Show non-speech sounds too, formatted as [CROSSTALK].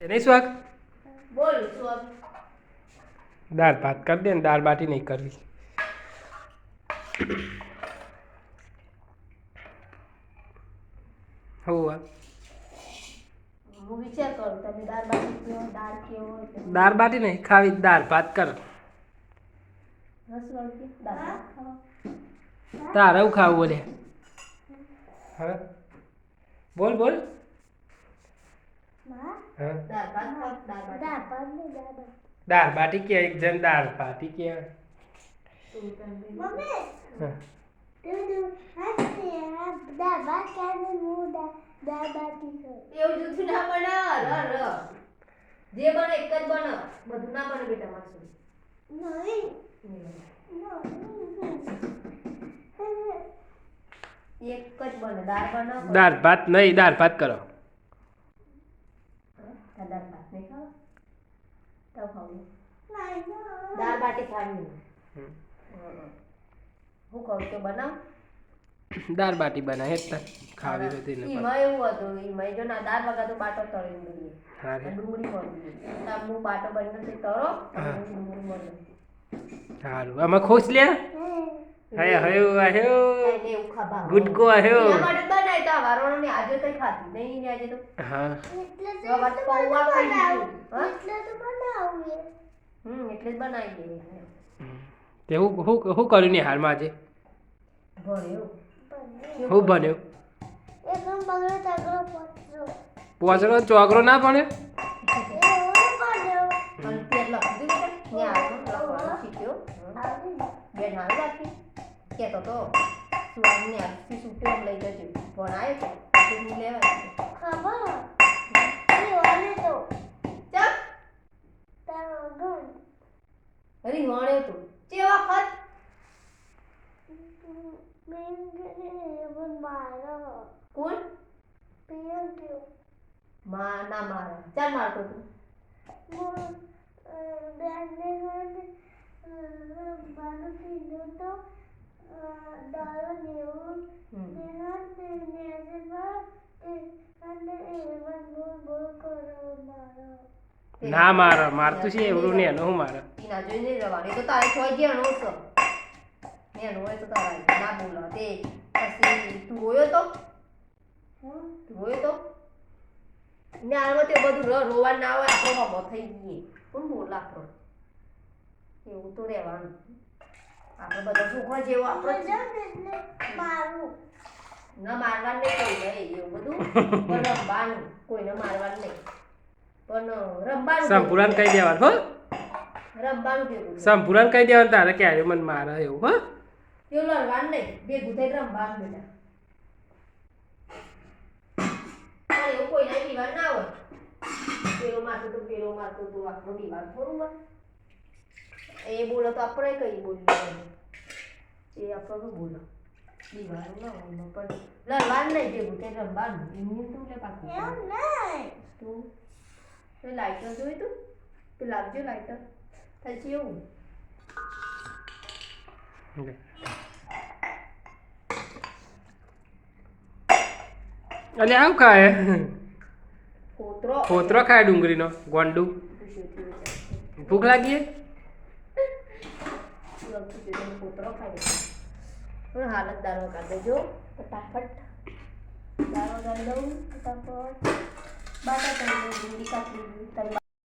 નહીં સ્વાગ બોલ શું આપ દાળ ભાત કરી દે ને દાળ બાટી નહીં કરવી હોવા હું વિચાર કરું તમે દાળ બાટી કયો દાળ કેવો દાળ બાટી નહીં ખાવી દાળ ભાત કર રસવાળી દાળ ભાત ખાવા તારે હું ખાવું બોલે હા બોલ બોલ હા દાળ બાટી કે એક જણ દાળ બાટી કે? જે બને એક જ બને બધું ના બને બેટા મારશું એક જ બને દાળ બને દાળ ભાત નહીં દાળ ભાત કરો. દાળ ભાત નહીં ખાવા તો ખાવું દાળ બાટી ખાવી હું કહું તો બનાવ દાળ બાટી બનાવે એટલે ખાવી હતી ને ઈમાં એવું હતું ઈમાં જો ના દાળ વગર તો બાટો તળી દઈએ હારે ડુંગળી મળી તો હું બાટો બનીને તળો ડુંગળી મળી સારું આમાં ખુશ લે હય હયો ગુટકો આવ્યો એના માટે તો વારોણો ને આજે કઈ ખાતી નહીં ને આજે તો. હા. એટલે તો પૌવા ખાઈ લીધું. બનાવીએ. હમ એટલે જ બનાવી દઈએ તે હું હું હું કર્યું ને હાલમાં આજે? ભર્યો હું બન્યો પોચરો ચોગરો ના પડ્યો અને તેલ લખી દીધું ને આનું લખવાનું શીખ્યો બેન હાલ રાખી. કહેતો તો સુવાની આજથી છૂટ્યો એમ લઈ જજો? આવ્યો તો પછી હું લેવા ચાલ અરે વણ્યો તું. જે વખત કોણ? માં ના મારે. ચાલ મારતો તું હમ. ના મારે, મારતું છે એવડું ને એનો મારે? એના જોઈ નહીં રહેવાનું એ તો તારે છોય જેણો છે એનું હોય તો તારે ના બોલો તે પછી તું રોયો તો? તું રોયો તો? ને આમાં તે બધું રોવા ના હોય આપણો હમો થઈ ગઈ કોણ બોલા આપણો? એવું તો રહેવાનું. આપણે બધો છોકરો જેવો આપણો ન મારવાનું નહીં કોઈ નહીં એવું બધું. [LAUGHS] પણ રમવાનું કોઈને મારવાનું નહીં. પણ રમવાનું સંપૂરણ કહી દેવાનું હો. રમવાનું ભેગું સંપૂરણ કહી દેવાનું તારે ક્યારે મને મારે એવું હો. એવું લડવાનું નહીં ભેગું થઈ રમવાનું બેટા એવું કોઈ ના પીવાનું ના હોય. પેલો મારતો તો પેલો મારતો તો આખો દીવાલ થોડું હોય. એ બોલો તો આપણે કઈ બોલીએ? એ આપણે બોલો. દીવાનું ના હોય પણ લડવાનું નહીં ભેગું તે રમવાનું એમની તું લે પાકું? તું તે લાઇટર જોઈ તું? તે લાવજો લાઇટર પછી એવું. અલે આવું ખાય? કોતરો ખોતરો ખાય ડુંગળીનો? ગોંડું? ભૂખ લાગી કોતરો ખાઈ હવે હાલત દારો કાઢ દેજો. ફટાફટ. દારો કાઢ દઉં ફટાફટ. બાટા કરી દઉં ડુંગળી કાપી દીધી તારી